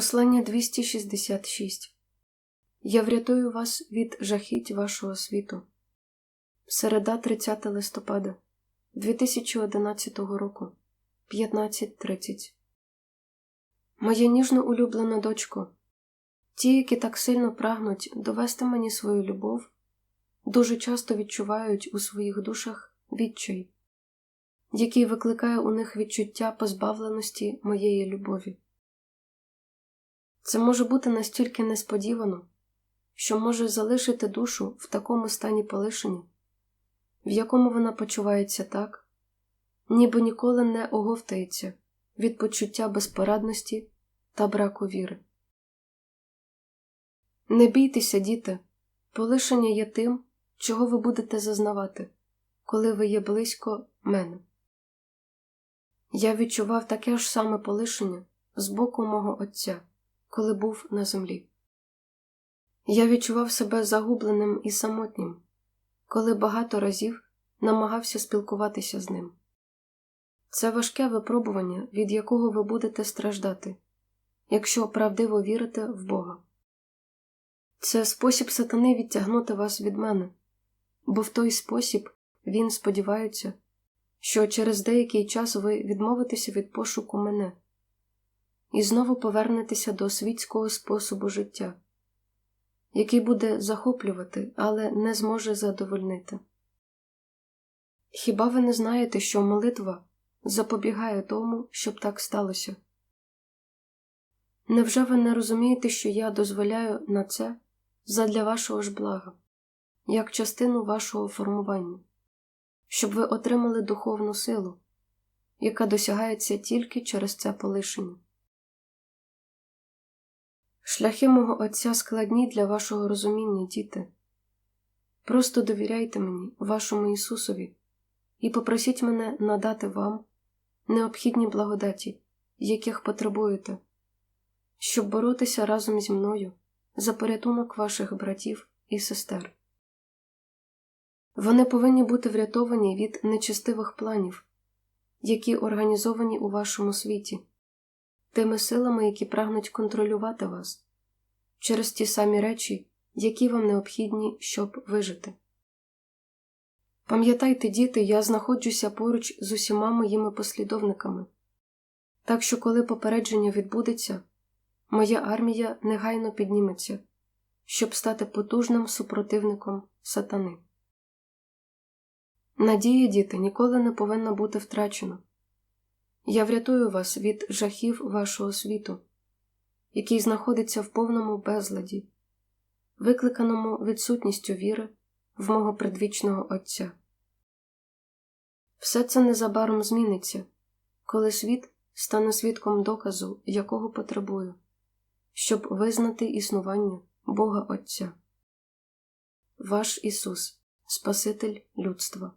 Послання 266 Я врятую вас від жахіть вашого світу. Середа 30 листопада 2011 року 15.30 Моя ніжно улюблена дочко, ті, які так сильно прагнуть довести мені свою любов, дуже часто відчувають у своїх душах відчай, який викликає у них відчуття позбавленості моєї любові. Це може бути настільки несподівано, що може залишити душу в такому стані полишення, в якому вона почувається так, ніби ніколи не оговтається від почуття безпорадності та браку віри. Не бійтеся, діти, полишення є тим, чого ви будете зазнавати, коли ви є близько мене. Я відчував таке ж саме полишення з боку мого Отця коли був на землі. Я відчував себе загубленим і самотнім, коли багато разів намагався спілкуватися з ним. Це важке випробування, від якого ви будете страждати, якщо правдиво вірите в Бога. Це спосіб сатани відтягнути вас від мене, бо в той спосіб він сподівається, що через деякий час ви відмовитеся від пошуку мене і знову повернетеся до світського способу життя, який буде захоплювати, але не зможе задовольнити. Хіба ви не знаєте, що молитва запобігає тому, щоб так сталося? Невже ви не розумієте, що я дозволяю на це задля вашого ж блага, як частину вашого формування, щоб ви отримали духовну силу, яка досягається тільки через це полишення? Шляхи мого Отця складні для вашого розуміння, діти. Просто довіряйте мені, вашому Ісусові, і попросіть мене надати вам необхідні благодаті, яких потребуєте, щоб боротися разом зі мною за порятунок ваших братів і сестер. Вони повинні бути врятовані від нечестивих планів, які організовані у вашому світі тими силами, які прагнуть контролювати вас через ті самі речі, які вам необхідні, щоб вижити. Пам'ятайте, діти, я знаходжуся поруч з усіма моїми послідовниками, так що, коли попередження відбудеться, моя армія негайно підніметься, щоб стати потужним супротивником сатани. Надія, діти, ніколи не повинна бути втрачена. Я врятую вас від жахів вашого світу, який знаходиться в повному безладі, викликаному відсутністю віри в мого предвічного Отця. Все це незабаром зміниться, коли світ стане свідком доказу, якого потребую, щоб визнати існування Бога Отця. Ваш Ісус, Спаситель людства.